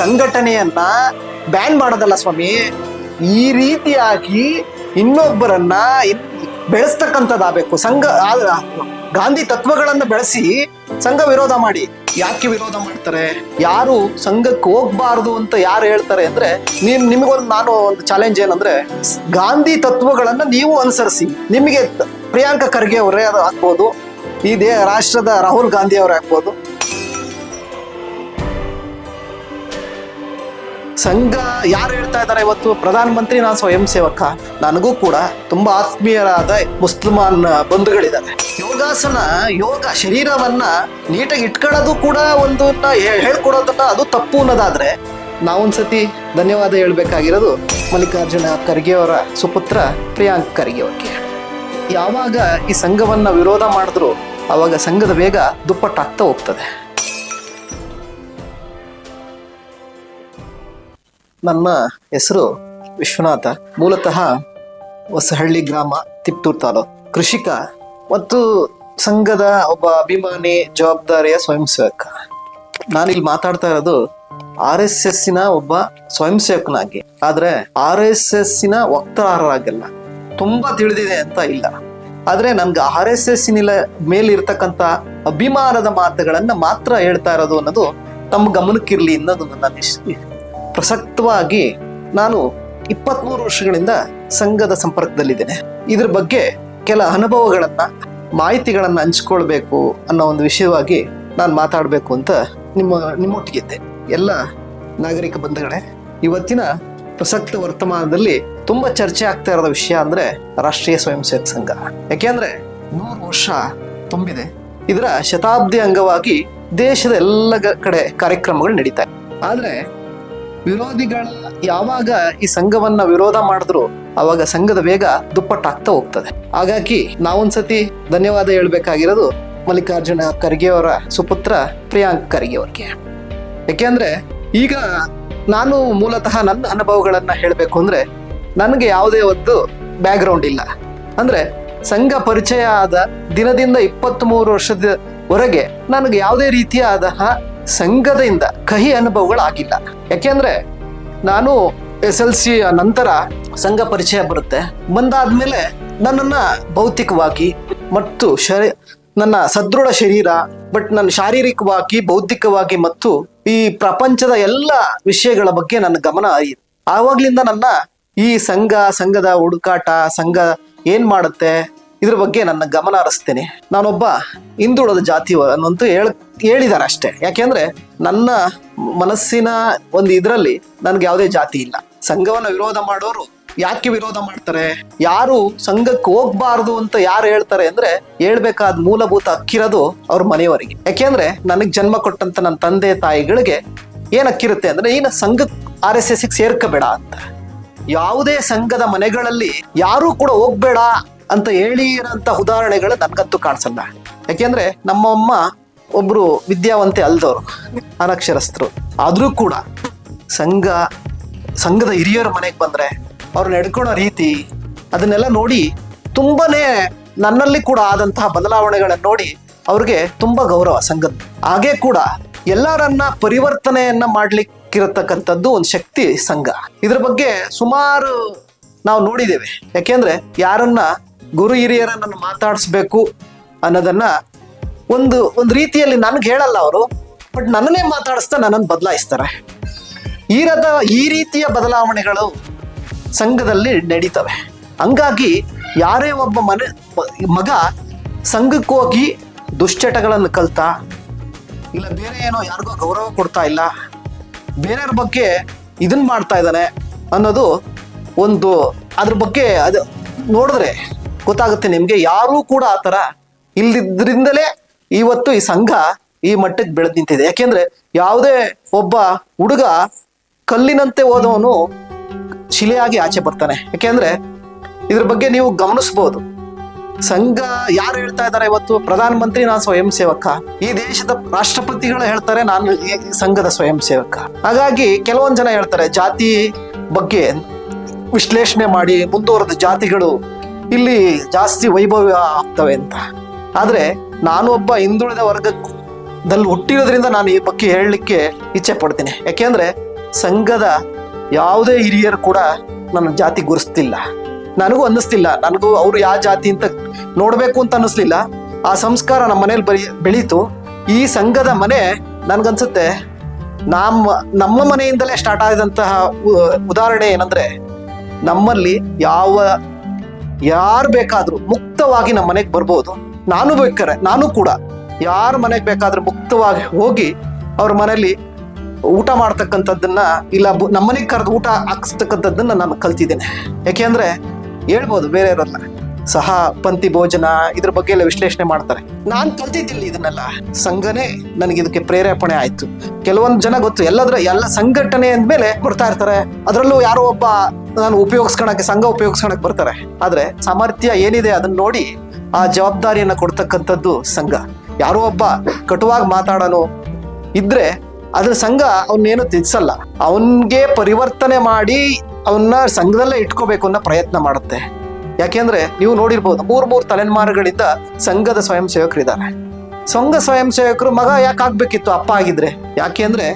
ಸಂಘಟನೆಯನ್ನ ban ಮಾಡೋದಲ್ಲ ಸ್ವಾಮಿ, ಈ ರೀತಿಯಾಗಿ ಇನ್ನೊಬ್ಬರನ್ನ ಇನ್- ಬೆಳೆಸ್ತಕ್ಕಂಥದ್ದಾಗಬೇಕು. ಸಂಘ ಗಾಂಧಿ ತತ್ವಗಳನ್ನ ಬೆಳೆಸಿ ಸಂಘ ವಿರೋಧ ಮಾಡಿ. ಯಾಕೆ ವಿರೋಧ ಮಾಡ್ತಾರೆ? ಯಾರು ಸಂಘಕ್ಕೆ ಹೋಗ್ಬಾರ್ದು ಅಂತ ಯಾರು ಹೇಳ್ತಾರೆ ಅಂದ್ರೆ ನಿಮ್ ನಿಮಗೊಂದು ನಾನು ಒಂದು ಚಾಲೆಂಜ್ ಏನಂದ್ರೆ, ಗಾಂಧಿ ತತ್ವಗಳನ್ನ ನೀವು ಅನುಸರಿಸಿ. ನಿಮಗೆ ಪ್ರಿಯಾಂಕ ಖರ್ಗೆ ಅವರೇ ಆಗ್ಬೋದು, ಈ ದೇ, ರಾಷ್ಟ್ರದ ರಾಹುಲ್ ಗಾಂಧಿ ಅವರೇ ಆಗ್ಬೋದು ಸಂಘ ಯಾರು ಹೇಳ್ತಾ ಇದ್ದಾರೆ ಇವತ್ತು? ಪ್ರಧಾನ ಮಂತ್ರಿ ನಾನು ಸ್ವಯಂ ಸೇವಕ. ನನಗೂ ಕೂಡ ತುಂಬಾ ಆತ್ಮೀಯರಾದ ಮುಸ್ಲಿಮಾನ್ ಬಂಧುಗಳಿದ್ದಾರೆ. ಯೋಗಾಸನ, ಯೋಗ ಶರೀರವನ್ನ ನೀಟಾಗಿ ಇಟ್ಕೊಳ್ಳೋದು ಕೂಡ ಒಂದು ಹೇಳ್ಕೊಡೋದನ್ನ ಅದು ತಪ್ಪು ಅನ್ನೋದಾದ್ರೆ ನಾವೊಂದ್ಸತಿ ಧನ್ಯವಾದ ಹೇಳ್ಬೇಕಾಗಿರೋದು ಮಲ್ಲಿಕಾರ್ಜುನ ಖರ್ಗೆ ಅವರ ಸುಪುತ್ರ ಪ್ರಿಯಾಂಕ್ ಖರ್ಗೆ ಅವರಿಗೆ. ಯಾವಾಗ ಈ ಸಂಘವನ್ನ ವಿರೋಧ ಮಾಡಿದ್ರು ಅವಾಗ ಸಂಘದ ವೇಗ ದುಪ್ಪಟ್ಟಾಗ್ತಾ ಹೋಗ್ತದೆ. ನನ್ನ ಹೆಸರು ವಿಶ್ವನಾಥ. ಮೂಲತಃ ಹೊಸಹಳ್ಳಿ ಗ್ರಾಮ, ತಿಪ್ತೂರು ತಾಲೂಕು. ಕೃಷಿಕ ಮತ್ತು ಸಂಘದ ಒಬ್ಬ ಅಭಿಮಾನಿ ಜವಾಬ್ದಾರಿಯ ಸ್ವಯಂ ಸೇವಕ ನಾನಿಲ್ಲಿ ಮಾತಾಡ್ತಾ ಇರೋದು ಆರ್ ಎಸ್ ಎಸ್ಸಿನ ಒಬ್ಬ ಸ್ವಯಂ ಸೇವಕನಾಗಿ ಆದ್ರೆ ಆರ್ ಎಸ್ ಎಸ್ಸಿನ ವಕ್ತಾರರಾಗಲ್ಲ. ತುಂಬಾ ತಿಳಿದಿದೆ ಅಂತ ಇಲ್ಲ. ಆದ್ರೆ ನನ್ಗೆ ಆರ್ ಎಸ್ ಎಸ್ ಮೇಲಿರ್ತಕ್ಕಂಥ ಅಭಿಮಾನದ ಮಾತುಗಳನ್ನು ಮಾತ್ರ ಹೇಳ್ತಾ ಇರೋದು ಅನ್ನೋದು ತಮ್ಮ ಗಮನಕ್ಕಿರಲಿ ಅನ್ನೋದು ನನ್ನ ನಿಶ್- ಪ್ರಸಕ್ತವಾಗಿ ನಾನು ಇಪ್ಪತ್ಮೂರು ವರ್ಷಗಳಿಂದ ಸಂಘದ ಸಂಪರ್ಕದಲ್ಲಿದ್ದೇನೆ. ಇದ್ರ ಬಗ್ಗೆ ಕೆಲ ಅನುಭವಗಳನ್ನು, ಮಾಹಿತಿಗಳನ್ನು ಹಂಚ್ಕೊಳ್ಬೇಕು ಅನ್ನೋ ಒಂದು ವಿಷಯವಾಗಿ ನಾನು ಮಾತಾಡಬೇಕು ಅಂತ ನಿಮ್ಮ, ನಿಮ್ಮೊಟ್ಟಿಗಿದ್ದೆ. ಎಲ್ಲ ನಾಗರಿಕ ಬಂಧುಗಳೇ, ಇವತ್ತಿನ ಪ್ರಸಕ್ತ ವರ್ತಮಾನದಲ್ಲಿ ತುಂಬಾ ಚರ್ಚೆ ಆಗ್ತಾ ಇರೋ ವಿಷಯ ಅಂದ್ರೆ ರಾಷ್ಟ್ರೀಯ ಸ್ವಯಂ ಸೇವಕ ಸಂಘ ಯಾಕೆಂದ್ರೆ ನೂರು ವರ್ಷ ತುಂಬಿದೆ. ಇದರ ಶತಾಬ್ದಿ ಅಂಗವಾಗಿ ದೇಶದ ಎಲ್ಲ ಕಡೆ ಕಾರ್ಯಕ್ರಮಗಳು ನಡೀತಾ ಆದ್ರೆ ವಿರೋಧಿಗಳ ಯಾವಾಗ ಈ ಸಂಘವನ್ನ ವಿರೋಧ ಮಾಡಿದ್ರು ಅವಾಗ ಸಂಘದ ವೇಗ ದುಪ್ಪಟ್ಟಾಗ್ತಾ ಹೋಗ್ತದೆ. ಹಾಗಾಗಿ ನಾವೊಂದ್ಸತಿ ಧನ್ಯವಾದ ಹೇಳ್ಬೇಕಾಗಿರೋದು ಮಲ್ಲಿಕಾರ್ಜುನ ಖರ್ಗೆ ಅವರ ಸುಪುತ್ರ ಪ್ರಿಯಾಂಕ್ ಖರ್ಗೆ ಅವ್ರಿಗೆ. ಯಾಕೆಂದ್ರೆ ಈಗ ನಾನು ಮೂಲತಃ ನನ್ನ ಅನುಭವಗಳನ್ನ ಹೇಳಬೇಕು ಅಂದ್ರೆ ನನಗೆ ಯಾವುದೇ ಒಂದು ಬ್ಯಾಕ್ಗ್ರೌಂಡ್ ಇಲ್ಲ. ಅಂದ್ರೆ ಸಂಘ ಪರಿಚಯ ಆದ ದಿನದಿಂದ ಇಪ್ಪತ್ತ್ ಮೂರು ವರ್ಷದವರೆಗೆ ನನಗೆ ಯಾವುದೇ ರೀತಿಯಾದ ಸಂಘದಿಂದ ಕಹಿ ಅನುಭವಗಳಾಗಿಲ್ಲ. ಯಾಕೆಂದ್ರೆ ನಾನು ಎಸ್ ಎಲ್ ಸಿ ನಂತರ ಸಂಘ ಪರಿಚಯ ಬರುತ್ತೆ. ಬಂದಾದ್ಮೇಲೆ ನನ್ನನ್ನ ಭೌತಿಕವಾಗಿ ಮತ್ತು ಶರೀ, ನನ್ನ ಸದೃಢ ಶರೀರ, ಬಟ್ ನನ್ನ ಶಾರೀರಿಕವಾಗಿ, ಬೌದ್ಧಿಕವಾಗಿ ಮತ್ತು ಈ ಪ್ರಪಂಚದ ಎಲ್ಲ ವಿಷಯಗಳ ಬಗ್ಗೆ ನನ್ನ ಗಮನ ಆಯಿತು ಆವಾಗ್ಲಿಂದ ನನ್ನ ಈ ಸಂಘ, ಸಂಘದ ಹುಡುಕಾಟ, ಸಂಘ ಏನ್ ಮಾಡುತ್ತೆ ಇದ್ರ ಬಗ್ಗೆ ನನ್ನ ಗಮನ ಹರಿಸ್ತೇನೆ. ನಾನೊಬ್ಬ ಹಿಂದುಳಿದ ಜಾತಿ ಅನ್ನೋಂತೂ ಹೇಳ ಹೇಳಿದ್ದಾರೆ ಅಷ್ಟೇ. ಯಾಕೆಂದ್ರೆ ನನ್ನ ಮನಸ್ಸಿನ ಒಂದು ಇದರಲ್ಲಿ ನನ್ಗೆ ಯಾವುದೇ ಜಾತಿ ಇಲ್ಲ. ಸಂಘವನ್ನ ವಿರೋಧ ಮಾಡೋರು ಯಾಕೆ ವಿರೋಧ ಮಾಡ್ತಾರೆ? ಯಾರು ಸಂಘಕ್ಕೆ ಹೋಗ್ಬಾರ್ದು ಅಂತ ಯಾರು ಹೇಳ್ತಾರೆ ಅಂದ್ರೆ ಹೇಳ್ಬೇಕಾದ ಮೂಲಭೂತ ಅಕ್ಕಿರೋದು ಅವ್ರ ಮನೆಯವರಿಗೆ. ಯಾಕೆಂದ್ರೆ ನನಗೆ ಜನ್ಮ ಕೊಟ್ಟಂತ ನನ್ನ ತಂದೆ ತಾಯಿಗಳಿಗೆ ಏನ್ ಹಕ್ಕಿರುತ್ತೆ ಅಂದ್ರೆ ನೀನು ಸಂಘಕ್ಕೆ ಆರ್ ಎಸ್ ಎಸ್ ಸೇರ್ಕಬೇಡ ಅಂತ. ಯಾವುದೇ ಸಂಘದ ಮನೆಗಳಲ್ಲಿ ಯಾರು ಕೂಡ ಹೋಗ್ಬೇಡ ಅಂತ ಹೇಳಿರಂತ ಉದಾಹರಣೆಗಳು ನನ್ಗಂತೂ ಕಾಣಿಸಲ್ಲ. ಯಾಕೆಂದ್ರೆ ನಮ್ಮಮ್ಮ ಒಬ್ರು ವಿದ್ಯಾವಂತೆ ಅಲ್ದವ್ರು, ಅನಕ್ಷರಸ್ಥರು. ಆದರೂ ಕೂಡ ಸಂಘ, ಸಂಘದ ಹಿರಿಯರ ಮನೆಗೆ ಬಂದ್ರೆ ಅವ್ರು ನಡ್ಕೊಳ್ಳೋ ರೀತಿ ಅದನ್ನೆಲ್ಲ ನೋಡಿ ತುಂಬಾ ನನ್ನಲ್ಲಿ ಕೂಡ ಆದಂತಹ ಬದಲಾವಣೆಗಳನ್ನು ನೋಡಿ ಅವ್ರಿಗೆ ತುಂಬಾ ಗೌರವ ಸಂಘದ. ಹಾಗೆ ಕೂಡ ಎಲ್ಲರನ್ನ ಪರಿವರ್ತನೆಯನ್ನ ಮಾಡ್ಲಿಕ್ಕಿರತಕ್ಕಂಥದ್ದು ಒಂದು ಶಕ್ತಿ ಸಂಘ. ಇದ್ರ ಬಗ್ಗೆ ಸುಮಾರು ನಾವು ನೋಡಿದ್ದೇವೆ. ಯಾಕೆಂದ್ರೆ ಯಾರನ್ನ ಗುರು ಹಿರಿಯರನ್ನ ಮಾತಾಡಿಸ್ಬೇಕು ಅನ್ನೋದನ್ನ ಒಂದು ಒಂದು ರೀತಿಯಲ್ಲಿ ನನ್ಗೆ ಹೇಳಲ್ಲ ಅವರು, ಬಟ್ ನನ್ನನ್ನೇ ಮಾತಾಡಿಸ್ತಾ ನನ್ನನ್ನು ಬದಲಾಯಿಸ್ತಾರೆ. ಈ ರದ ಈ ರೀತಿಯ ಬದಲಾವಣೆಗಳು ಸಂಘದಲ್ಲಿ ನಡೀತವೆ. ಹಂಗಾಗಿ ಯಾರೇ ಒಬ್ಬ ಮನೆ, ಮಗ ಸಂಘಕ್ಕೆ ಹೋಗಿ ದುಶ್ಚಟಗಳನ್ನು ಕಲ್ತಾ, ಇಲ್ಲ ಬೇರೆ ಏನೋ ಯಾರಿಗೋ ಗೌರವ ಕೊಡ್ತಾ ಇಲ್ಲ, ಬೇರೆಯವ್ರ ಬಗ್ಗೆ ಇದನ್ನ ಮಾಡ್ತಾ ಇದ್ದಾನೆ ಅನ್ನೋದು ಒಂದು, ಅದ್ರ ಬಗ್ಗೆ ಅದು ನೋಡಿದ್ರೆ ಗೊತ್ತಾಗುತ್ತೆ ನಿಮಗೆ, ಯಾರೂ ಕೂಡ ಆ ಥರ ಇಲ್ದಿದ್ರಿಂದಲೇ ಇವತ್ತು ಈ ಸಂಘ ಈ ಮಟ್ಟಕ್ಕೆ ಬೆಳೆದು ನಿಂತಿದೆ. ಯಾಕೆಂದ್ರೆ ಯಾವುದೇ ಒಬ್ಬ ಹುಡುಗ ಕಲ್ಲಿನಂತೆ ಓದೋನು ಶಿಲೆಯಾಗಿ ಆಚೆ ಬರ್ತಾನೆ. ಯಾಕೆಂದ್ರೆ ಇದ್ರ ಬಗ್ಗೆ ನೀವು ಗಮನಿಸ್ಬೋದು. ಸಂಘ ಯಾರು ಹೇಳ್ತಾ ಇದ್ದಾರೆ ಇವತ್ತು? ಪ್ರಧಾನ ಮಂತ್ರಿ ನಾನು ಸ್ವಯಂ ಸೇವಕ. ಈ ದೇಶದ ರಾಷ್ಟ್ರಪತಿಗಳು ಹೇಳ್ತಾರೆ, ನಾನು ಈ ಸಂಘದ ಸ್ವಯಂ ಸೇವಕ. ಹಾಗಾಗಿ ಕೆಲವೊಂದು ಜನ ಹೇಳ್ತಾರೆ, ಜಾತಿ ಬಗ್ಗೆ ವಿಶ್ಲೇಷಣೆ ಮಾಡಿ ಮುಂದುವರೆದ ಜಾತಿಗಳು ಇಲ್ಲಿ ಜಾಸ್ತಿ ವೈಭವ ಆಗ್ತವೆ ಅಂತ. ಆದ್ರೆ ನಾನು ಒಬ್ಬ ಹಿಂದುಳಿದ ವರ್ಗದಲ್ಲಿ ಹುಟ್ಟಿರೋದ್ರಿಂದ ನಾನು ಈ ಬಗ್ಗೆ ಹೇಳಲಿಕ್ಕೆ ಇಚ್ಛೆ ಪಡ್ತೀನಿ. ಯಾಕೆಂದ್ರೆ ಸಂಘದ ಯಾವುದೇ ಹಿರಿಯರು ಕೂಡ ನನ್ನ ಜಾತಿ ಗುರುಸ್ತಿಲ್ಲ. ನನಗೂ ಅನ್ನಿಸ್ತಿಲ್ಲ. ನನಗೂ ಅವರು ಯಾವ ಜಾತಿ ಅಂತ ನೋಡಬೇಕು ಅಂತ ಅನ್ನಿಸ್ಲಿಲ್ಲ. ಆ ಸಂಸ್ಕಾರ ನಮ್ಮ ಮನೇಲಿ ಬರಿ ಬೆಳೀತು. ಈ ಸಂಘದ ಮನೆ ನನಗನ್ಸುತ್ತೆ. ನಮ್ಮ ನಮ್ಮ ಮನೆಯಿಂದಲೇ ಸ್ಟಾರ್ಟ್ ಆದಂತಹ ಉದಾಹರಣೆ ಏನಂದ್ರೆ ನಮ್ಮಲ್ಲಿ ಯಾವ ಯಾರು ಬೇಕಾದರೂ ಮುಕ್ತವಾಗಿ ನಮ್ಮ ಮನೆಗೆ ಬರ್ಬೋದು. ನಾನು ಬೇಕಾರೆ, ನಾನು ಕೂಡ. ಯಾರ ಮನೆಗೆ ಬೇಕಾದ್ರೆ ಮುಕ್ತವಾಗಿ ಹೋಗಿ ಅವ್ರ ಮನೆಯಲ್ಲಿ ಊಟ ಮಾಡ್ತಕ್ಕಂಥದ್ದನ್ನ ಇಲ್ಲ ನಮ್ಮ ಮನೆಗೆ ಕರೆದು ಊಟ ಹಾಕಿಸ್ತಕ್ಕಂಥದ್ದನ್ನ ನಾನು ಕಲ್ತಿದ್ದೇನೆ. ಯಾಕೆಂದ್ರೆ ಹೇಳ್ಬೋದು ಬೇರೆಯವರಲ್ಲ. ಸಹ ಪಂಥಿ ಭೋಜನ ಇದ್ರ ಬಗ್ಗೆ ಎಲ್ಲ ವಿಶ್ಲೇಷಣೆ ಮಾಡ್ತಾರೆ. ನಾನು ಕಲ್ತಿದ್ದಿಲ್ಲ ಇದನ್ನೆಲ್ಲ. ಸಂಘನೇ ನನಗೆ ಇದಕ್ಕೆ ಪ್ರೇರೇಪಣೆ ಆಯ್ತು. ಕೆಲವೊಂದು ಜನ ಗೊತ್ತು, ಎಲ್ಲದ್ರ ಎಲ್ಲ ಸಂಘಟನೆ ಅಂದ್ಮೇಲೆ ಬರ್ತಾ ಇರ್ತಾರೆ. ಅದರಲ್ಲೂ ಯಾರೋ ಒಬ್ಬ ನಾನು ಉಪಯೋಗಿಸ್ಕೊಳಕ್ಕೆ ಸಂಘ ಉಪಯೋಗಿಸ್ಕೊಳಕ್ ಬರ್ತಾರೆ. ಆದ್ರೆ ಸಾಮರ್ಥ್ಯ ಏನಿದೆ ಅದನ್ನ ನೋಡಿ ಆ ಜವಾಬ್ದಾರಿಯನ್ನ ಕೊಡ್ತಕ್ಕಂಥದ್ದು ಸಂಘ. ಯಾರೋ ಒಬ್ಬ ಕಟುವಾಗಿ ಮಾತಾಡೋನು ಇದ್ರೆ ಅದ್ರ ಸಂಘ ಅವನ್ನೇನು ತಿಳಿಸಲ್ಲ ಅವನ್ಗೆ ಪರಿವರ್ತನೆ ಮಾಡಿ ಅವನ್ನ ಸಂಘದಲ್ಲೇ ಇಟ್ಕೋಬೇಕು ಅನ್ನೋ ಪ್ರಯತ್ನ ಮಾಡುತ್ತೆ. ಯಾಕೆಂದ್ರೆ ನೀವು ನೋಡಿರ್ಬೋದು ಮೂರ್ ಮೂರು ತಲೆಮಾರುಗಳಿಂದ ಸಂಘದ ಸ್ವಯಂ ಸೇವಕರಿದ್ದಾರೆ ಸಂಘ ಸ್ವಯಂ ಸೇವಕರು ಮಗ ಯಾಕೆ ಆಗ್ಬೇಕಿತ್ತು? ಅಪ್ಪ ಆಗಿದ್ರೆ. ಯಾಕೆ ಅಂದ್ರೆ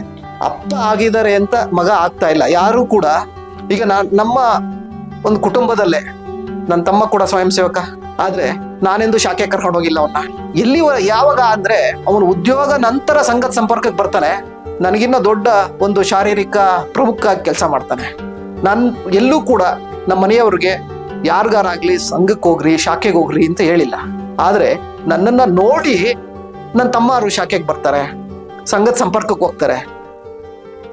ಅಪ್ಪ ಆಗಿದ್ದಾರೆ ಅಂತ ಮಗ ಆಗ್ತಾ ಇಲ್ಲ. ಯಾರು ಕೂಡ ಈಗ ನಾ ನಮ್ಮ ಒಂದು ಕುಟುಂಬದಲ್ಲೇ ನನ್ನ ತಮ್ಮ ಕೂಡ ಸ್ವಯಂ ಸೇವಕ ಆದ್ರೆ ನಾನೆಂದು ಶಾಖೆ ಕರ್ಕೊಂಡು ಹೋಗಿಲ್ಲ ಅವನ್ನ ಎಲ್ಲಿ ಯಾವಾಗ ಅಂದ್ರೆ ಅವನು ಉದ್ಯೋಗ ನಂತರ ಸಂಘದ ಸಂಪರ್ಕಕ್ಕೆ ಬರ್ತಾನೆ. ನನಗಿನ್ನ ದೊಡ್ಡ ಒಂದು ಶಾರೀರಿಕ ಪ್ರಮುಖ ಕೆಲಸ ಮಾಡ್ತಾನೆ. ನಾನು, ಎಲ್ಲೂ ಕೂಡ ನಮ್ಮ ಮನೆಯವ್ರಿಗೆ ಯಾರಿಗಾರಾಗ್ಲಿ ಸಂಘಕ್ಕೆ ಹೋಗ್ರಿ, ಶಾಖೆಗೆ ಹೋಗ್ರಿ ಅಂತ ಹೇಳಿಲ್ಲ. ಆದ್ರೆ ನನ್ನನ್ನ ನೋಡಿ ನನ್ನ ತಮ್ಮರು ಶಾಖೆಗೆ ಬರ್ತಾರೆ, ಸಂಘದ ಸಂಪರ್ಕಕ್ಕೆ ಹೋಗ್ತಾರೆ.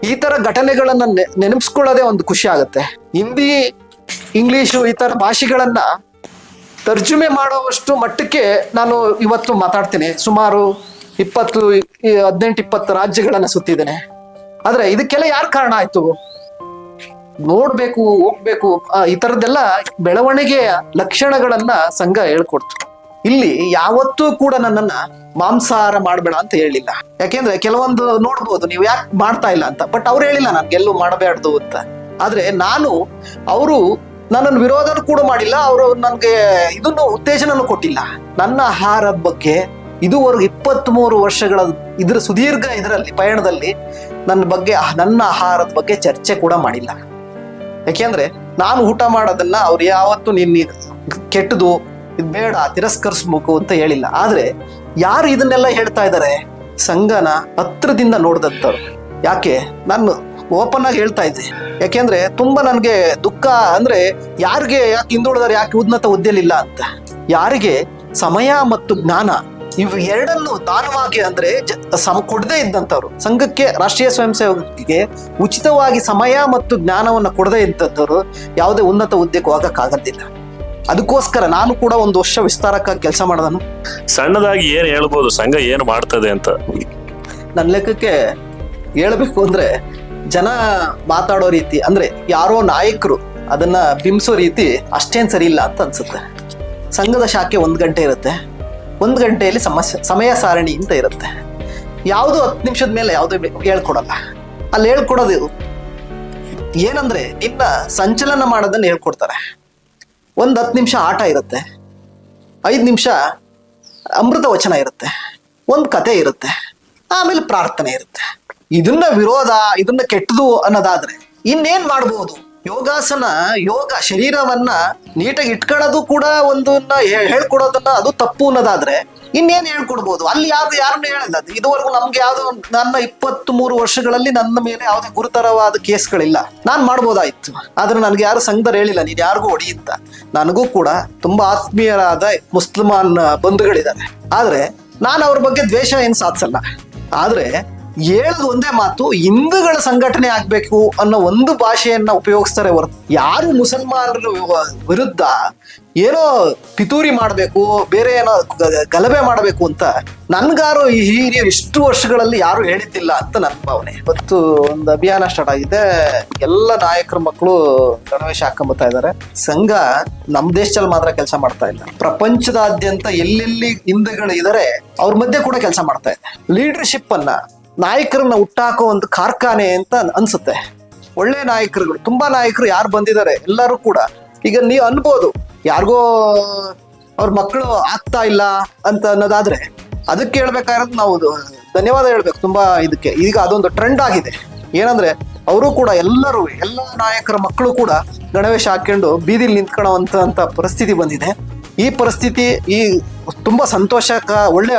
ಈ ತರ ಘಟನೆಗಳನ್ನ ನೆನಪಿಸ್ಕೊಳ್ಳೋದೇ ಒಂದು ಖುಷಿ ಆಗುತ್ತೆ. ಹಿಂದಿ ಇಂಗ್ಲಿಷು ಇತರ ತರ ಭಾಷೆಗಳನ್ನ ತರ್ಜುಮೆ ಮಾಡುವಷ್ಟು ಮಟ್ಟಕ್ಕೆ ನಾನು ಇವತ್ತು ಮಾತಾಡ್ತೇನೆ. ಸುಮಾರು ಇಪ್ಪತ್ತು ಹದಿನೆಂಟು, ಇಪ್ಪತ್ತು ರಾಜ್ಯಗಳನ್ನ ಸುತ್ತಿದ್ದೇನೆ. ಆದ್ರೆ ಇದಕ್ಕೆಲ್ಲ ಯಾರ್ ಕಾರಣ ಆಯ್ತು? ನೋಡ್ಬೇಕು, ಹೋಗ್ಬೇಕು ಈ ತರದ್ದೆಲ್ಲ ಬೆಳವಣಿಗೆಯ ಲಕ್ಷಣಗಳನ್ನ ಸಂಘ ಹೇಳ್ಕೊಡ್ತು. ಇಲ್ಲಿ ಯಾವತ್ತೂ ಕೂಡ ನನ್ನನ್ನ ಮಾಂಸಾಹಾರ ಮಾಡಬೇಡ ಅಂತ ಹೇಳಿಲ್ಲ. ಯಾಕೆಂದ್ರೆ ಕೆಲವೊಂದು ನೋಡ್ಬೋದು, ನೀವು ಯಾಕೆ ಮಾಡ್ತಾ ಇಲ್ಲ ಅಂತ. ಬಟ್ ಅವ್ರು ಹೇಳಿಲ್ಲ ನನ್ಗೆಲ್ಲೂ ಮಾಡಬೇಡ್ದು ಅಂತ. ಆದ್ರೆ ನಾನು ಅವರು ನನ್ನನ್ನು ವಿರೋಧನೂ ಕೂಡ ಮಾಡಿಲ್ಲ, ಅವರು ನನಗೆ ಇದನ್ನು ಉತ್ತೇಜನನು ಕೊಟ್ಟಿಲ್ಲ. ನನ್ನ ಆಹಾರದ ಬಗ್ಗೆ ಇದುವರೆಗೂ ಇಪ್ಪತ್ತ್ ಮೂರು ವರ್ಷಗಳ ಇದರ ಸುದೀರ್ಘ ಇದರಲ್ಲಿ, ಪಯಣದಲ್ಲಿ ನನ್ನ ಬಗ್ಗೆ ನನ್ನ ಆಹಾರದ ಬಗ್ಗೆ ಚರ್ಚೆ ಕೂಡ ಮಾಡಿಲ್ಲ. ಯಾಕೆಂದ್ರೆ ನಾನು ಊಟ ಮಾಡೋದನ್ನ ಅವ್ರು ಯಾವತ್ತು ನಿನ್ನ ಕೆಟ್ಟದು ಇದು ಬೇಡ ತಿರಸ್ಕರಿಸ್ಬೇಕು ಅಂತ ಹೇಳಿಲ್ಲ. ಆದ್ರೆ ಯಾರು ಇದನ್ನೆಲ್ಲ ಹೇಳ್ತಾ ಇದ್ದಾರೆ ಸಂಘನ ಹತ್ರದಿಂದ ನೋಡ್ದಂತವ್ರು ಯಾಕೆ? ನಾನು ಓಪನ್ ಆಗಿ ಹೇಳ್ತಾ ಇದ್ದೆ. ಯಾಕೆಂದ್ರೆ ತುಂಬಾ ನನಗೆ ದುಃಖ ಅಂದ್ರೆ ಯಾರಿಗೆ ಯಾಕೆ ಹಿಂದುಳಿದಾರೆ ಯಾಕೆ ಉನ್ನತ ಹುದ್ದೆಲಿಲ್ಲ ಅಂತ. ಯಾರಿಗೆ ಸಮಯ ಮತ್ತು ಜ್ಞಾನ ಇವು ಎರಡನ್ನು ದಾನವಾಗಿ ಅಂದ್ರೆ ಸಮ ಕೊಡದೇ ಇದ್ದಂಥವ್ರು. ಸಂಘಕ್ಕೆ ರಾಷ್ಟ್ರೀಯ ಸ್ವಯಂ ಸೇವಕಿಗೆ ಉಚಿತವಾಗಿ ಸಮಯ ಮತ್ತು ಜ್ಞಾನವನ್ನ ಕೊಡದೇ ಇದ್ದಂಥವ್ರು ಯಾವುದೇ ಉನ್ನತ ಹುದ್ದೆಗೆ ಹೋಗಕ್ಕಾಗದಿಲ್ಲ ಅದಕ್ಕೋಸ್ಕರ ನಾನು ಕೂಡ ಒಂದು ವರ್ಷ ವಿಸ್ತಾರಕ್ಕಾಗಿ ಕೆಲಸ ಮಾಡೋದನ್ನು ಸಣ್ಣದಾಗಿ ಏನು ಹೇಳ್ಬೋದು ಸಂಘ ಏನು ಮಾಡ್ತದೆ ಅಂತ? ನನ್ನ ಲೆಕ್ಕಕ್ಕೆ ಹೇಳಬೇಕು ಅಂದ್ರೆ ಜನ ಮಾತಾಡೋ ರೀತಿ, ಅಂದ್ರೆ ಯಾರೋ ನಾಯಕರು ಅದನ್ನ ಬಿಂಬಿಸೋ ರೀತಿ ಅಷ್ಟೇನ್ ಸರಿ ಇಲ್ಲ ಅಂತ ಅನ್ಸುತ್ತೆ. ಸಂಘದ ಶಾಖೆ ಒಂದು ಗಂಟೆ ಇರುತ್ತೆ. ಒಂದು ಗಂಟೆಯಲ್ಲಿ ಸಮಸ್ಯೆ ಸಮಯ ಸಾರಣಿ ಅಂತ ಇರುತ್ತೆ. ಯಾವುದು ಹತ್ತು ನಿಮಿಷದ ಮೇಲೆ ಯಾವುದೇ ಹೇಳ್ಕೊಡಲ್ಲ. ಅಲ್ಲಿ ಹೇಳ್ಕೊಡೋದು ಏನಂದ್ರೆ ನಿನ್ನ ಸಂಚಲನ ಮಾಡೋದನ್ನ ಹೇಳ್ಕೊಡ್ತಾರೆ. ಒಂದು ಹತ್ತು ನಿಮಿಷ ಆಟ ಇರುತ್ತೆ. ಐದು ನಿಮಿಷ ಅಮೃತ ವಚನ ಇರುತ್ತೆ. ಒಂದು ಕತೆ ಇರುತ್ತೆ. ಆಮೇಲೆ ಪ್ರಾರ್ಥನೆ ಇರುತ್ತೆ. ಇದನ್ನ ವಿರೋಧ, ಇದನ್ನ ಕೆಟ್ಟದು ಅನ್ನೋದಾದ್ರೆ ಇನ್ನೇನ್ ಮಾಡ್ಬೋದು? ಯೋಗಾಸನ, ಯೋಗ ಶರೀರವನ್ನ ನೀಟಾಗಿ ಇಟ್ಕೊಳ್ಳೋದು ಕೂಡ ಒಂದನ್ನ ಹೇಳ್ಕೊಡೋದನ್ನ ಅದು ತಪ್ಪು ಅನ್ನೋದಾದ್ರೆ ಇನ್ನೇನ್ ಹೇಳ್ಕೊಡ್ಬೋದು? ಅಲ್ಲಿ ಯಾರು, ಯಾರನ್ನ ಹೇಳಲ್ಲ. ಇದುವರೆಗೂ ನಮ್ಗೆ ಯಾವ್ದು ನನ್ನ ಇಪ್ಪತ್ತ್ ಮೂರು ವರ್ಷಗಳಲ್ಲಿ ನನ್ನ ಮೇಲೆ ಯಾವುದೇ ಗುರುತರವಾದ ಕೇಸ್ಗಳಿಲ್ಲ. ನಾನ್ ಮಾಡ್ಬೋದಾಯ್ತು. ಆದ್ರೆ ನನ್ಗೆ ಯಾರು ಸಂಘದವ್ರು ಹೇಳಿಲ್ಲ. ನೀನ್ ಯಾರಿಗೂ ಹೊಡಿ ಅಂತ. ನನಗೂ ಕೂಡ ತುಂಬಾ ಆತ್ಮೀಯರಾದ ಮುಸ್ಲಿಮಾನ್ ಬಂಧುಗಳಿದ್ದಾರೆ ಆದ್ರೆ ನಾನು ಅವ್ರ ಬಗ್ಗೆ ದ್ವೇಷ ಏನ್ ಸಾಧಿಸಲ್ಲ. ಆದ್ರೆ ಹೇಳೋದು ಒಂದೇ ಮಾತು, ಹಿಂದೂಗಳ ಸಂಘಟನೆ ಆಗ್ಬೇಕು ಅನ್ನೋ ಒಂದು ಭಾಷೆಯನ್ನ ಉಪಯೋಗಿಸ್ತಾರೆ ಹೊರತು ಯಾರು ಮುಸಲ್ಮಾನರ ವಿರುದ್ಧ ಏನೋ ಪಿತೂರಿ ಮಾಡಬೇಕು, ಬೇರೆ ಏನೋ ಗಲಭೆ ಮಾಡಬೇಕು ಅಂತ ನನ್ಗಾರು ಈ ಇಷ್ಟು ವರ್ಷಗಳಲ್ಲಿ ಯಾರು ಹೇಳಿದ್ದಿಲ್ಲ ಅಂತ ನನ್ನ ಭಾವನೆ. ಇವತ್ತು ಒಂದು ಅಭಿಯಾನ ಸ್ಟಾರ್ಟ್ ಆಗಿದೆ. ಎಲ್ಲ ನಾಯಕರ ಮಕ್ಕಳು ಗಣವೇಶ ಹಾಕೊಂಬತ್ತಾ ಇದ್ದಾರೆ. ಸಂಘ ನಮ್ಮ ದೇಶದಲ್ಲಿ ಮಾತ್ರ ಕೆಲಸ ಮಾಡ್ತಾ ಇಲ್ಲ. ಪ್ರಪಂಚದಾದ್ಯಂತ ಎಲ್ಲೆಲ್ಲಿ ಹಿಂದೂಗಳು ಇದಾರೆ, ಅವ್ರ ಮಧ್ಯೆ ಕೂಡ ಕೆಲಸ ಮಾಡ್ತಾ ಇದೆ. ಲೀಡರ್ಶಿಪ್ ಅನ್ನ ನಾಯಕರನ್ನ ಹುಟ್ಟಾಕೋ ಒಂದು ಕಾರ್ಖಾನೆ ಅಂತ ಅನ್ಸುತ್ತೆ. ಒಳ್ಳೆ ನಾಯಕರುಗಳು, ತುಂಬಾ ನಾಯಕರು ಯಾರು ಬಂದಿದ್ದಾರೆ? ಎಲ್ಲರೂ ಕೂಡ. ಈಗ ನೀವು ಅನ್ಬೋದು, ಯಾರಿಗೋ ಅವ್ರ ಮಕ್ಕಳು ಆಗ್ತಾ ಇಲ್ಲ ಅಂತ ಅನ್ನೋದಾದ್ರೆ, ಅದಕ್ಕೆ ಹೇಳ್ಬೇಕಾಗಿರೋದು ನಾವು ಧನ್ಯವಾದ ಹೇಳ್ಬೇಕು ತುಂಬಾ ಇದಕ್ಕೆ. ಈಗ ಅದೊಂದು ಟ್ರೆಂಡ್ ಆಗಿದೆ. ಏನಂದ್ರೆ, ಅವರು ಕೂಡ ಎಲ್ಲರೂ, ಎಲ್ಲ ನಾಯಕರ ಮಕ್ಕಳು ಕೂಡ ಗಣವೇಶ ಹಾಕೊಂಡು ಬೀದಿಲಿ ನಿಂತ್ಕೊಳ್ಳೋ ಪರಿಸ್ಥಿತಿ ಬಂದಿದೆ. ಈ ಪರಿಸ್ಥಿತಿ ಈ ತುಂಬಾ ಸಂತೋಷಕ, ಒಳ್ಳೆಯ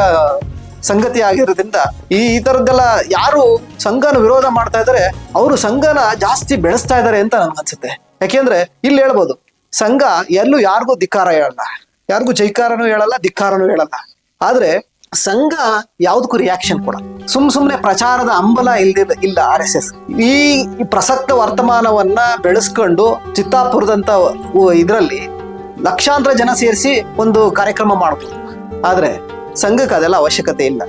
ಸಂಗತಿ ಆಗಿರೋದ್ರಿಂದ ಈ ಈ ಥರದ್ದೆಲ್ಲ ಯಾರು ಸಂಘನ ವಿರೋಧ ಮಾಡ್ತಾ ಇದ್ದಾರೆ, ಅವರು ಸಂಘನ ಜಾಸ್ತಿ ಬೆಳೆಸ್ತಾ ಇದ್ದಾರೆ ಅಂತ ನನ್ಗನ್ಸುತ್ತೆ ಯಾಕೆಂದ್ರೆ ಇಲ್ಲಿ ಹೇಳ್ಬೋದು, ಸಂಘ ಎಲ್ಲೂ ಯಾರಿಗೂ ಧಿಕ್ಕಾರ ಹೇಳಲ್ಲ. ಯಾರಿಗೂ ಜೈಕಾರನೂ ಹೇಳಲ್ಲ, ಧಿಕ್ಕಾರನೂ ಹೇಳಲ್ಲ. ಆದ್ರೆ ಸಂಘ ಯಾವ್ದಕ್ಕೂ ರಿಯಾಕ್ಷನ್ ಕೊಡ ಸುಮ್ ಸುಮ್ನೆ ಪ್ರಚಾರದ ಅಂಬಲ ಇಲ್ದಿರ ಇಲ್ಲ ಆರ್ ಎಸ್ ಎಸ್. ಈ ಪ್ರಸಕ್ತ ವರ್ತಮಾನವನ್ನ ಬೆಳೆಸ್ಕೊಂಡು ಚಿತ್ತಾಪುರದಂತ ಇದರಲ್ಲಿ ಲಕ್ಷಾಂತರ ಜನ ಸೇರಿಸಿ ಒಂದು ಕಾರ್ಯಕ್ರಮ ಮಾಡ್ಬೋದು. ಆದ್ರೆ ಸಂಘಕ್ಕೆ ಅದೆಲ್ಲ ಅವಶ್ಯಕತೆ ಇಲ್ಲ.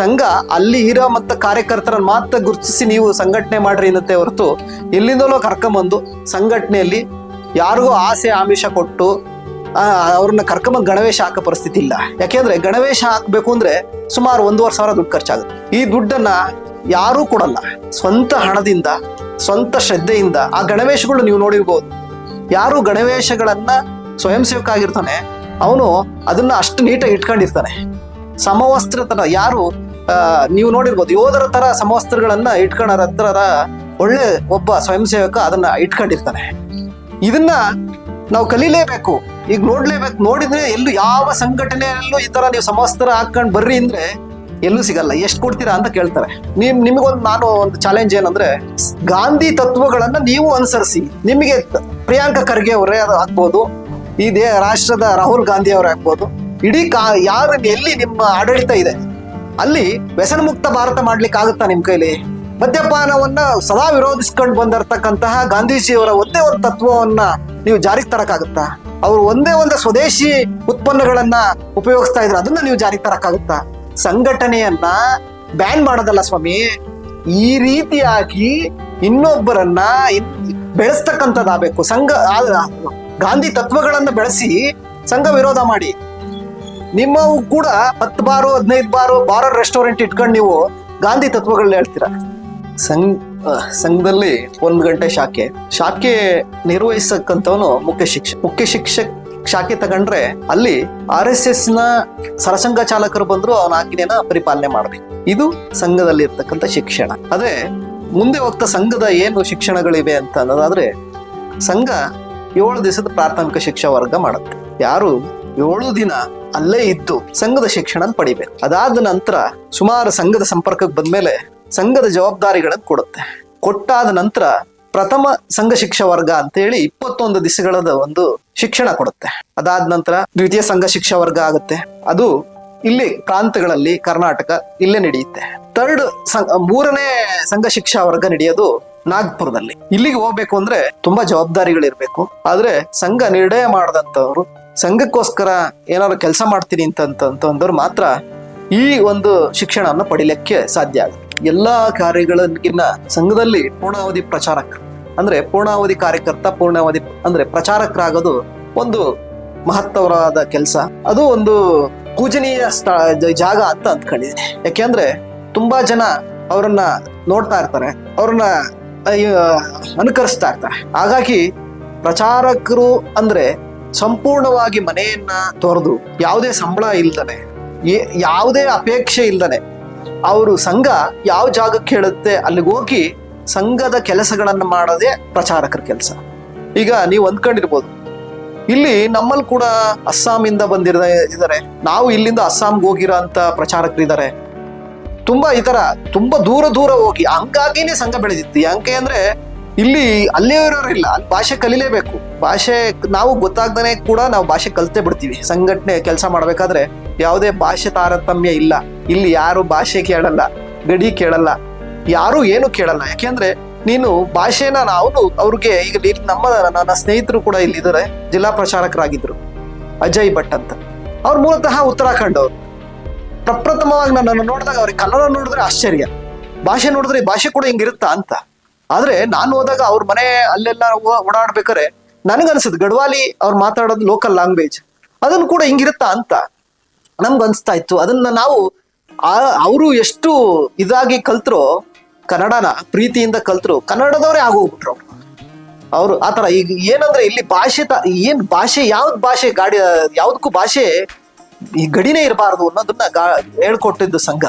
ಸಂಘ ಅಲ್ಲಿ ಇರೋ ಮತ್ತು ಕಾರ್ಯಕರ್ತರನ್ನ ಮಾತ್ರ ಗುರುತಿಸಿ ನೀವು ಸಂಘಟನೆ ಮಾಡ್ರಿ ಅನ್ನತ್ತೆ ಹೊರತು ಎಲ್ಲಿಂದಲೋ ಕರ್ಕೊಂಬಂದು ಸಂಘಟನೆಯಲ್ಲಿ ಯಾರಿಗೂ ಆಸೆ ಆಮಿಷ ಕೊಟ್ಟು ಅವ್ರನ್ನ ಕರ್ಕೊಂಬಂದು ಗಣವೇಶ ಹಾಕೋ ಪರಿಸ್ಥಿತಿ ಇಲ್ಲ. ಯಾಕೆಂದ್ರೆ ಗಣವೇಶ ಹಾಕಬೇಕು ಅಂದ್ರೆ ಸುಮಾರು ಒಂದೂವರೆ ಸಾವಿರ ದುಡ್ಡು ಖರ್ಚಾಗುತ್ತೆ. ಈ ದುಡ್ಡನ್ನ ಯಾರೂ ಕೊಡಲ್ಲ. ಸ್ವಂತ ಹಣದಿಂದ, ಸ್ವಂತ ಶ್ರದ್ಧೆಯಿಂದ ಆ ಗಣವೇಶಗಳು ನೀವು ನೋಡಿರ್ಬೋದು. ಯಾರು ಗಣವೇಶಗಳನ್ನ ಸ್ವಯಂ ಸೇವಕ ಆಗಿರ್ತಾನೆ, ಅವನು ಅದನ್ನ ಅಷ್ಟು ನೀಟಾಗಿ ಇಟ್ಕೊಂಡಿರ್ತಾನೆ. ಸಮವಸ್ತ್ರ ತರ ಯಾರು ನೀವು ನೋಡಿರ್ಬೋದು, ಯೋಧರ ತರ ಸಮವಸ್ತ್ರಗಳನ್ನ ಇಟ್ಕೊಳ್ಳೋರ ಹತ್ರ ಒಳ್ಳೆ ಒಬ್ಬ ಸ್ವಯಂ ಸೇವಕ ಅದನ್ನ ಇಟ್ಕೊಂಡಿರ್ತಾನೆ. ಇದನ್ನ ನಾವು ಕಲೀಲೇಬೇಕು. ಈಗ ನೋಡ್ಲೇಬೇಕು, ನೋಡಿದ್ರೆ ಎಲ್ಲೂ ಯಾವ ಸಂಘಟನೆಯಲ್ಲೂ ಈ ತರ ನೀವು ಸಮವಸ್ತ್ರ ಹಾಕೊಂಡ್ ಬರ್ರಿ ಅಂದ್ರೆ ಎಲ್ಲೂ ಸಿಗಲ್ಲ. ಎಷ್ಟು ಕೊಡ್ತೀರಾ ಅಂತ ಕೇಳ್ತಾರೆ. ನಿಮ್, ನಿಮಗೊಂದು ನಾನು ಒಂದು ಚಾಲೆಂಜ್ ಏನಂದ್ರೆ, ಗಾಂಧಿ ತತ್ವಗಳನ್ನ ನೀವು ಅನುಸರಿಸಿ, ನಿಮಗೆ ಪ್ರಿಯಾಂಕ ಖರ್ಗೆ ಅವರೇ ಅದು ಆಗ್ಬೋದು ಈ ರಾಷ್ಟ್ರದ ರಾಹುಲ್ ಗಾಂಧಿ ಅವರೇ ಆಗ್ಬೋದು ಇಡೀ ಕಾ, ಯಾರು ಎಲ್ಲಿ ನಿಮ್ಮ ಆಡಳಿತ ಇದೆ? ಅಲ್ಲಿ ವ್ಯಸನ ಮುಕ್ತ ಭಾರತ ಮಾಡ್ಲಿಕ್ಕೆ ಆಗುತ್ತಾ ನಿಮ್ಮ ಕೈಲಿ? ಮದ್ಯಪಾನವನ್ನ ಸದಾ ವಿರೋಧಿಸ್ಕೊಂಡು ಬಂದಿರತಕ್ಕಂತಹ ಗಾಂಧೀಜಿಯವರ ಒಂದೇ ಒಂದು ತತ್ವವನ್ನ ನೀವು ಜಾರಿಗೆ ತರಕಾಗುತ್ತಾ ಅವರು ಒಂದೇ ಒಂದು ಸ್ವದೇಶಿ ಉತ್ಪನ್ನಗಳನ್ನ ಉಪಯೋಗಿಸ್ತಾ ಇದ್ರು ಅದನ್ನ ನೀವು ಜಾರಿಗೆ ತರಕಾಗುತ್ತಾ ಸಂಘಟನೆಯನ್ನ ಬ್ಯಾನ್ ಮಾಡೋದಲ್ಲ ಸ್ವಾಮಿ, ಈ ರೀತಿಯಾಗಿ ಇನ್ನೊಬ್ಬರನ್ನ ಇನ್- ಬೆಳೆಸ್ತಕ್ಕಂಥದ್ದಾಗಬೇಕು. ಸಂಘ ಗಾಂಧಿ ತತ್ವಗಳನ್ನ ಬೆಳೆಸಿ ಸಂಘ ವಿರೋಧ ಮಾಡಿ. ನಿಮ್ಮವು ಕೂಡ ಹತ್ತು ಬಾರು, ಹದಿನೈದು ಬಾರು, ಬಾರ್ ರೆಸ್ಟೋರೆಂಟ್ ಇಟ್ಕೊಂಡು ನೀವು ಗಾಂಧಿ ತತ್ವಗಳನ್ನ ಹೇಳ್ತೀರಾ? ಸಂಘ ಸಂಘದಲ್ಲಿ ಒಂದು ಗಂಟೆ ಶಾಖೆ. ಶಾಖೆ ನಿರ್ವಹಿಸಕ್ಕಂಥವನು ಮುಖ್ಯ ಶಿಕ್ಷಕ ಮುಖ್ಯ ಶಿಕ್ಷಕ್ ಶಾಖೆ ತಗೊಂಡ್ರೆ ಅಲ್ಲಿ ಆರ್ ಎಸ್ ಎಸ್ನ ಸರಸಂಘ ಚಾಲಕರು ಬಂದ್ರು, ಅವನ ಆಜ್ಞೆನ ಪರಿಪಾಲನೆ ಮಾಡಬೇಕು. ಇದು ಸಂಘದಲ್ಲಿ ಇರ್ತಕ್ಕಂಥ ಶಿಕ್ಷಣ. ಅದೇ, ಮುಂದೆ ಹೋಗ್ತಾ ಸಂಘದ ಏನು ಶಿಕ್ಷಣಗಳಿವೆ ಅಂತ ಅನ್ನೋದಾದ್ರೆ, ಸಂಘ ಏಳು ದಿವಸದ ಪ್ರಾಥಮಿಕ ಶಿಕ್ಷಾ ವರ್ಗ ಮಾಡುತ್ತೆ. ಯಾರು ಏಳು ದಿನ ಅಲ್ಲೇ ಇದ್ದು ಸಂಘದ ಶಿಕ್ಷಣ ಪಡಿಬೇಕು. ಅದಾದ ನಂತರ ಸುಮಾರು ಸಂಘದ ಸಂಪರ್ಕಕ್ಕೆ ಬಂದ್ಮೇಲೆ ಸಂಘದ ಜವಾಬ್ದಾರಿಗಳನ್ನು ಕೊಡುತ್ತೆ. ಕೊಟ್ಟಾದ ನಂತರ ಪ್ರಥಮ ಸಂಘ ಶಿಕ್ಷಾ ವರ್ಗ ಅಂತ ಹೇಳಿ ಇಪ್ಪತ್ತೊಂದು ದಿವಸಗಳದ ಒಂದು ಶಿಕ್ಷಣ ಕೊಡುತ್ತೆ. ಅದಾದ ನಂತರ ದ್ವಿತೀಯ ಸಂಘ ಶಿಕ್ಷಾ ವರ್ಗ ಆಗುತ್ತೆ. ಅದು ಇಲ್ಲಿ ಪ್ರಾಂತಗಳಲ್ಲಿ ಕರ್ನಾಟಕ ಇಲ್ಲೇ ನಡೆಯುತ್ತೆ. ಥರ್ಡ್ ಮೂರನೇ ಸಂಘ ಶಿಕ್ಷಾ ವರ್ಗ ನಡೆಯೋದು ನಾಗ್ಪುರದಲ್ಲಿ. ಇಲ್ಲಿಗೆ ಹೋಗ್ಬೇಕು ಅಂದ್ರೆ ತುಂಬಾ ಜವಾಬ್ದಾರಿಗಳಿರ್ಬೇಕು. ಆದ್ರೆ ಸಂಘ ನಿರ್ಣಯ ಮಾಡದಂತವ್ರು ಸಂಘಕ್ಕೋಸ್ಕರ ಏನಾದ್ರು ಕೆಲಸ ಮಾಡ್ತೀನಿ ಅಂತಂತಂದವ್ರು ಮಾತ್ರ ಈ ಒಂದು ಶಿಕ್ಷಣವನ್ನು ಪಡಿಲಿಕ್ಕೆ ಸಾಧ್ಯ ಆಗುತ್ತೆ. ಎಲ್ಲಾ ಕಾರ್ಯಗಳಿಗಿನ್ನ ಸಂಘದಲ್ಲಿ ಪೂರ್ಣಾವಧಿ ಪ್ರಚಾರಕ, ಅಂದ್ರೆ ಪೂರ್ಣಾವಧಿ ಕಾರ್ಯಕರ್ತ, ಪೂರ್ಣಾವಧಿ ಅಂದ್ರೆ ಪ್ರಚಾರಕರಾಗೋದು ಒಂದು ಮಹತ್ತರವಾದ ಕೆಲಸ. ಅದು ಒಂದು ಪೂಜನೀಯ ಸ್ಥಳ ಜಾಗ ಅಂತ ಅಂದ್ಕೊಂಡಿದ್ದೀನಿ. ಯಾಕೆಂದ್ರೆ ತುಂಬಾ ಜನ ಅವರನ್ನ ನೋಡ್ತಾ ಇರ್ತಾರೆ, ಅವ್ರನ್ನ ಅನುಕರಿಸ್ತಾ ಇರ್ತಾರೆ. ಹಾಗಾಗಿ ಪ್ರಚಾರಕರು ಅಂದ್ರೆ ಸಂಪೂರ್ಣವಾಗಿ ಮನೆಯನ್ನ ತೊರೆದು ಯಾವುದೇ ಸಂಬಳ ಇಲ್ದನೆ ಯಾವುದೇ ಅಪೇಕ್ಷೆ ಇಲ್ದನೆ ಅವರು ಸಂಘ ಯಾವ ಜಾಗಕ್ಕೆ ಹೇಳುತ್ತೆ ಅಲ್ಲಿಗೆ ಹೋಗಿ ಸಂಘದ ಕೆಲಸಗಳನ್ನು ಮಾಡೋದೇ ಪ್ರಚಾರಕರ ಕೆಲಸ. ಈಗ ನೀವು ಅಂದ್ಕೊಂಡಿರ್ಬೋದು, ಇಲ್ಲಿ ನಮ್ಮಲ್ಲಿ ಕೂಡ ಅಸ್ಸಾಮಿಂದ ಬಂದಿರ ಇದ್ದಾರೆ ನಾವು ಇಲ್ಲಿಂದ ಅಸ್ಸಾಂಗೆ ಹೋಗಿರೋ ಅಂತ ಪ್ರಚಾರಕರಿದ್ದಾರೆ ತುಂಬಾ ಈ ತರ, ತುಂಬಾ ದೂರ ದೂರ ಹೋಗಿ, ಹಂಗಾಗಿನೇ ಸಂಘ ಬೆಳೆದಿತ್ತು. ಯಾಕೆ ಅಂದ್ರೆ ಇಲ್ಲಿ ಅಲ್ಲೇ ಇರೋರಿಲ್ಲ. ಅಲ್ಲಿ ಭಾಷೆ ಕಲಿಲೇಬೇಕು. ಭಾಷೆ ನಾವು ಗೊತ್ತಾಗ್ದೇ ಕೂಡ ನಾವು ಭಾಷೆ ಕಲ್ತೇ ಬಿಡ್ತೀವಿ. ಸಂಘಟನೆ ಕೆಲಸ ಮಾಡಬೇಕಾದ್ರೆ ಯಾವುದೇ ಭಾಷೆ ತಾರತಮ್ಯ ಇಲ್ಲ. ಇಲ್ಲಿ ಯಾರು ಭಾಷೆ ಕೇಳಲ್ಲ, ಗಡಿ ಕೇಳಲ್ಲ, ಯಾರು ಏನು ಕೇಳಲ್ಲ. ಯಾಕೆಂದ್ರೆ ನೀನು ಭಾಷೆನ ನಾವು ಅವ್ರಿಗೆ ಈಗ ಇಲ್ಲಿ ನಮ್ಮ ನನ್ನ ಸ್ನೇಹಿತರು ಕೂಡ ಇಲ್ಲಿದ್ದಾರೆ ಜಿಲ್ಲಾ ಪ್ರಚಾರಕರಾಗಿದ್ರು. ಅಜಯ್ ಭಟ್ ಅಂತ. ಅವ್ರು ಮೂಲತಃ ಉತ್ತರಾಖಂಡ್ ಅವರು ಪ್ರಪ್ರಥಮವಾಗಿ ನನ್ನನ್ನು ನೋಡಿದಾಗ ಅವ್ರಿಗೆ ಕನ್ನಡ ನೋಡಿದ್ರೆ ಆಶ್ಚರ್ಯ. ಭಾಷೆ ನೋಡಿದ್ರೆ ಭಾಷೆ ಕೂಡ ಹಿಂಗಿರುತ್ತಾ ಅಂತ. ಆದ್ರೆ ನಾನು ಹೋದಾಗ ಅವ್ರ ಮನೆ ಅಲ್ಲೆಲ್ಲ ಓಡಾಡ್ಬೇಕಾರೆ ನನಗನ್ಸುತ್ತೆ, ಗಡ್ವಾಲಿ ಅವ್ರು ಮಾತಾಡೋದು ಲೋಕಲ್ ಲ್ಯಾಂಗ್ವೇಜ್ ಅದನ್ನು ಕೂಡ ಹಿಂಗಿರುತ್ತಾ ಅಂತ ನಮ್ಗೆ ಅನಿಸ್ತಾ ಇತ್ತು. ಅದನ್ನ ನಾವು ಅವರು ಎಷ್ಟು ಇದಾಗಿ ಕಲ್ತರೋ, ಕನ್ನಡನ ಪ್ರೀತಿಯಿಂದ ಕಲ್ತರು, ಕನ್ನಡದವರೇ ಆಗೋಗ್ಬಿಟ್ರು ಅವರು. ಅವರು ಆತರ ಈಗ ಏನಂದ್ರೆ ಇಲ್ಲಿ ಭಾಷೆ ತ, ಏನು ಭಾಷೆ, ಯಾವ್ದು ಭಾಷೆ ಗಾಡಿ ಯಾವ್ದಕ್ಕೂ ಭಾಷೆ ಈ ಗಡಿನೇ ಇರಬಾರ್ದು ಅನ್ನೋದನ್ನ ಗಾ, ಹೇಳ್ಕೊಟ್ಟಿದ್ದು ಸಂಘ.